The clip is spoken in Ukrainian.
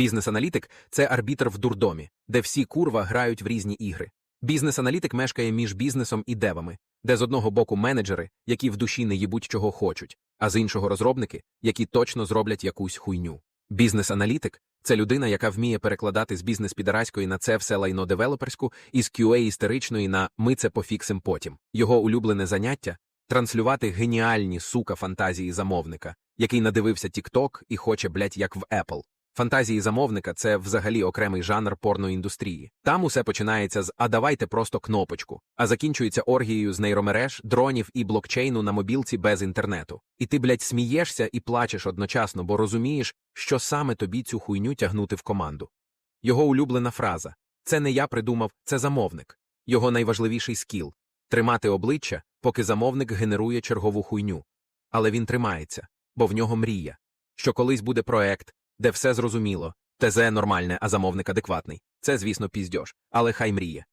Бізнес-аналітик це арбітр в дурдомі, де всі курва грають в різні ігри. Бізнес-аналітик мешкає між бізнесом і девами, де з одного боку менеджери, які в душі не їбуть чого хочуть, а з іншого розробники, які точно зроблять якусь хуйню. Бізнес-аналітик це людина, яка вміє перекладати з бізнес-підараської на це все лайно девелоперську і з QA істеричної на ми це пофіксим потім. Його улюблене заняття транслювати геніальні сука фантазії замовника, який надивився TikTok і хоче, блять, як в Apple. Фантазії замовника це взагалі окремий жанр порноіндустрії. Там усе починається з а давайте просто кнопочку, а закінчується оргією з нейромереж, дронів і блокчейну на мобілці без інтернету. І ти, блядь, смієшся і плачеш одночасно, бо розумієш, що саме тобі цю хуйню тягнути в команду. Його улюблена фраза це не я придумав, це замовник. Його найважливіший скіл тримати обличчя, поки замовник генерує чергову хуйню. Але він тримається, бо в нього мрія, що колись буде проект, де все зрозуміло, ТЗ нормальне, а замовник адекватний. Це, звісно, піздьош, але хай мріє.